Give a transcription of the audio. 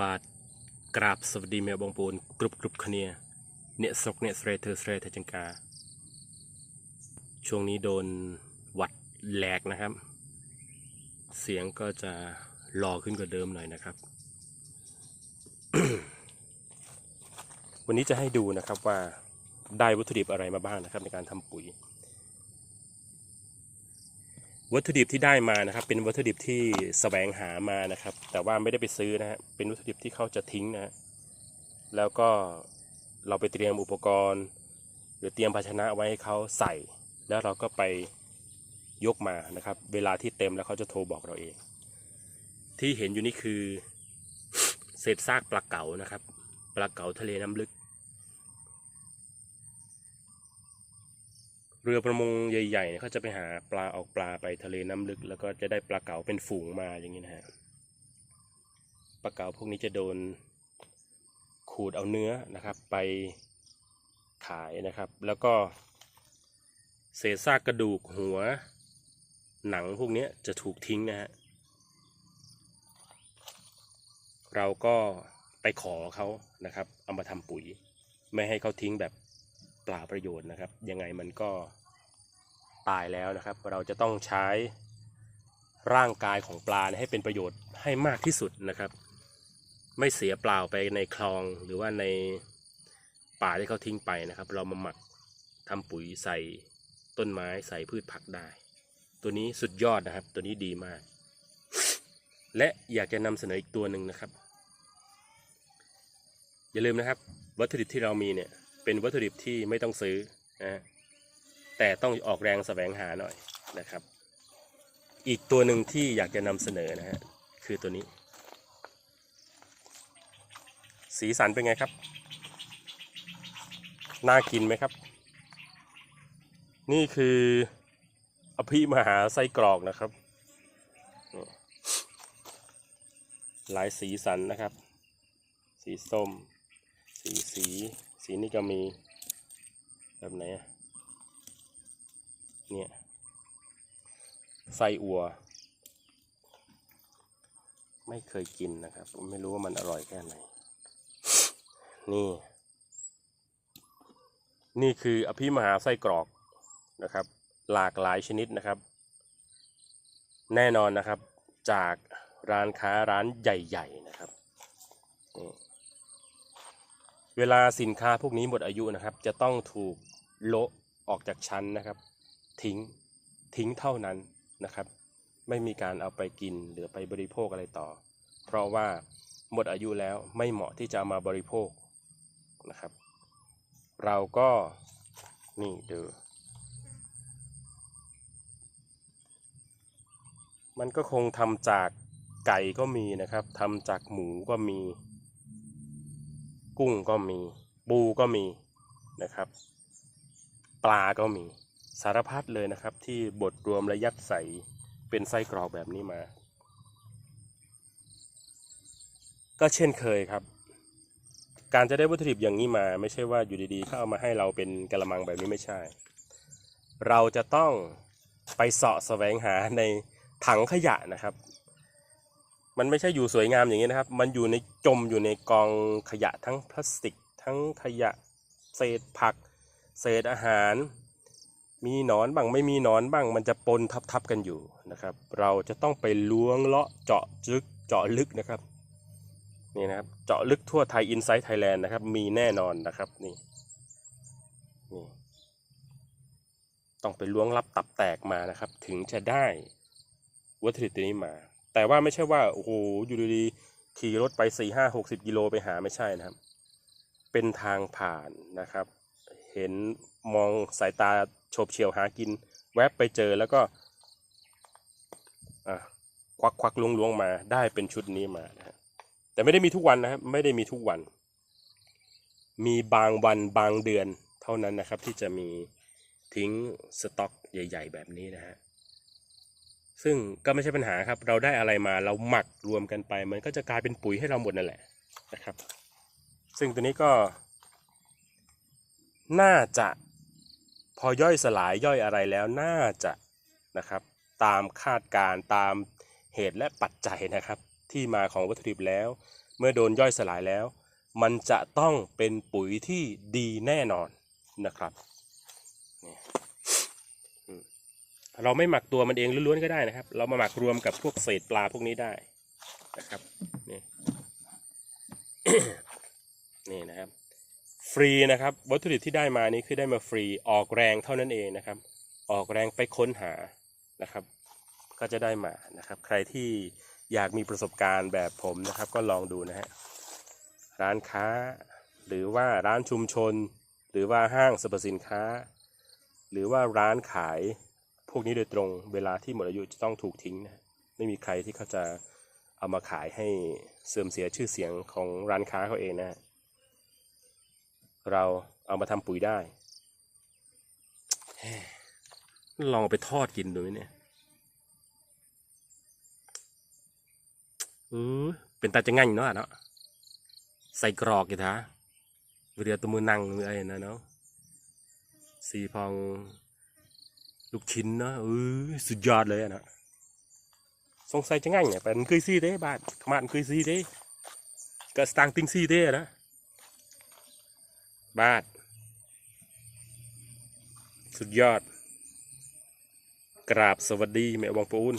បាទក្រាបសวัสดีមេបងប្អូនគ្រប់គ្រប់គ្នាអ្នកស្រុកអ្នកស្រីធ្វើស្រីធ្វើចង្ការช่วងนี้โดนหวัดแหลกนะครับ เสียงก็จะรอขึ้นกว่าเดิมหน่อยนะครับ วันนี้จะให้ดูนะครับว่าได้วัตถุดิบอะไรมาบ้างนะครับ ในการทำปุ๋ย วัตถุดิบที่ได้มานะครับ เป็นวัตถุดิบที่แสวงหามานะครับ แต่ว่าไม่ได้ไปซื้อนะฮะเป็นวัตถุดิบที่เขาจะทิ้งนะฮะแล้วก็เราไปเตรียมอุปกรณ์ หรือเตรียมภาชนะไว้ให้เขาใส่ แล้วเราก็ไปยกมานะครับ เวลาที่เต็มแล้วเขาจะโทรบอกเราเอง ที่เห็นอยู่นี่คือเศษซากปลาเก๋านะครับปลาเก๋าทะเลน้ำลึก เรือประมงใหญ่ๆเขาจะไปหาปลาออกปลาไปทะเลน้ำลึก แล้วก็จะได้ปลาเก๋าเป็นฝูงมาอย่างนี้นะฮะปลาเก๋าพวกนี้จะโดนขูดเอาเนื้อนะครับ ไปขายนะครับ แล้วก็เศษซากกระดูกหัว หนังพวกนี้จะถูกทิ้งนะฮะเราก็ไปขอเขานะครับ เอามาทำปุ๋ย ไม่ให้เขาทิ้งแบบ เปล่าประโยชน์นะครับ ยังไงมันก็ตายแล้วนะครับ เราจะต้องใช้ร่างกายของปลาให้เป็นประโยชน์ให้มากที่สุดนะครับ ไม่เสียเปล่าไปในคลองหรือว่าในป่าที่เขาทิ้งไปนะครับ เรามาหมักทำปุ๋ยใส่ต้นไม้ใส่พืชผักได้ ตัวนี้สุดยอดนะครับ ตัวนี้ดีมาก และอยากจะนำเสนออีกตัวหนึ่งนะครับ อย่าลืมนะครับ วัตถุดิบที่เรามีเนี่ย เป็นวัตถุดิบที่ไม่ต้องซื้อนะแต่ต้องออกแรงแสวงหาหน่อยนะครับ อีกตัวหนึ่งที่อยากจะนำเสนอนะฮะคือตัวนี้ สีสันเป็นไงครับ น่ากินไหมครับ นี่คืออภิมหาไส้กรอกนะครับ หลายสีสันนะครับ สีส้ม สีสี สีนี่ก็มีแบบไหนอะเนี่ยไส้อัว ไม่เคยกินนะครับผมไม่รู้ว่ามันอร่อยแค่ไหน นี่ นี่คืออภิมหาไส้กรอกนะครับ หลากหลายชนิดนะครับ แน่นอนนะครับจากร้านค้าร้านใหญ่ ๆ นะครับนี่ เวลาสินค้าพวกนี้หมดอายุนะครับ จะต้องถูกโละออกจากชั้นนะครับ ทิ้งทิ้งเท่านั้นนะครับ ไม่มีการเอาไปกินหรือไปบริโภคอะไรต่อ เพราะว่าหมดอายุแล้วไม่เหมาะที่จะามาบริโภคนะครับ เราก็นี่ดูมันก็คงทำจากไก่ก็มีนะครับทำจากหมูก็มี กุ้งก็มี ปูก็มีนะครับ ปลาก็มีสารพัดเลยนะครับ ที่บดรวมและยัดใส่เป็นไส้กรอกแบบนี้มา ก็เช่นเคยครับ การจะได้วัตถุดิบอย่างนี้มา ไม่ใช่ว่าอยู่ดีๆเขาเอามาให้เราเป็นกระมังแบบนี้ไม่ใช่ เราจะต้องไปเสาะแสวงหาในถังขยะนะครับ มันไม่ใช่อยู่สวยงามอย่างนี้นะครับ มันอยู่ในจมอยู่ในกองขยะทั้งพลาสติก ทั้งขยะเศษผัก เศษอาหาร มีหนอนบ้างไม่มีหนอนบ้าง มันจะปนทับๆกันอยู่นะครับ เราจะต้องไปล้วงเลาะเจาะจึกเจาะลึกนะครับนี่นะครับเจาะลึกทั่วไทยอินไซต์ไทยแลนด์นะครับ มีแน่นอนนะครับนี่นี่ต้องไปล้วงลับตับแตกมานะครับ ถึงจะได้วัตถุดิบตัวนี้มา แต่ว่าไม่ใช่ว่าโอ้โหอยู่ดีๆขี่รถไปสี่ห้าหกสิบกิโลไปหาไม่ใช่นะครับ เป็นทางผ่านนะครับ เห็นมองสายตาโฉบเฉี่ยวหากิน แวบไปเจอแล้วก็อะควักควักลวงลวงมาได้เป็นชุดนี้มานะฮะแต่ไม่ได้มีทุกวันนะครับไม่ได้มีทุกวัน มีบางวันบางเดือนเท่านั้นนะครับที่จะมีทิ้งสต็อกใหญ่ ๆ แบบนี้นะฮะ ซึ่งก็ไม่ใช่ปัญหาครับ เราได้อะไรมาเราหมักรวมกันไป มันก็จะกลายเป็นปุ๋ยให้เราหมดนั่นแหละนะครับ ซึ่งตัวนี้ก็ น่าจะพอย่อยสลายย่อยอะไรแล้วน่าจะนะครับ ตามคาดการณ์ตามเหตุและปัจจัยนะครับ ที่มาของวัตถุดิบแล้ว เมื่อโดนย่อยสลายแล้ว มันจะต้องเป็นปุ๋ยที่ดีแน่นอนนะครับนี่อืม เราไม่หมักตัวมันเองล้วนๆก็ได้นะครับ เรามาหมักรวมกับพวกเศษปลาพวกนี้ได้นะครับนี่นี่นะครับ ฟรีนะครับวัตถุดิบที่ได้มานี้คือได้มาฟรีออกแรงเท่านั้นเองนะครับ ออกแรงไปค้นหานะครับ ก็จะได้มานะครับ ใครที่อยากมีประสบการณ์แบบผมนะครับ ก็ลองดูนะฮะร้านค้า หรือว่าร้านชุมชน หรือว่าห้างสรรพสินค้า หรือว่าร้านขาย พวกนี้โดยตรงเวลาที่หมดอายุจะต้องถูกทิ้งนะไม่มีใครที่เขาจะเอามาขายให้เสื่อมเสียชื่อเสียงของร้านค้าเขาเองนะ เราเอามาทำปุ๋ยได้ ลองไปทอดกินดูไหมเนี่ยเออเป็นตาจะง่ายเนาะเนาะใส่กรอกกี่ท้าเรือตัวมือนั่งอะไรนะเนาะสีพอง ลูกชิ้นเนาะเออสุดยอดเลยอะนะสงสัยจะง่ายเนี่ยเป็นคุยซี่เด้บาทขมานคุยซี่เด้ก็สตางค์ติงซี่เด้นะบาทสุดยอด กราบสวัสดีแม่บองปูน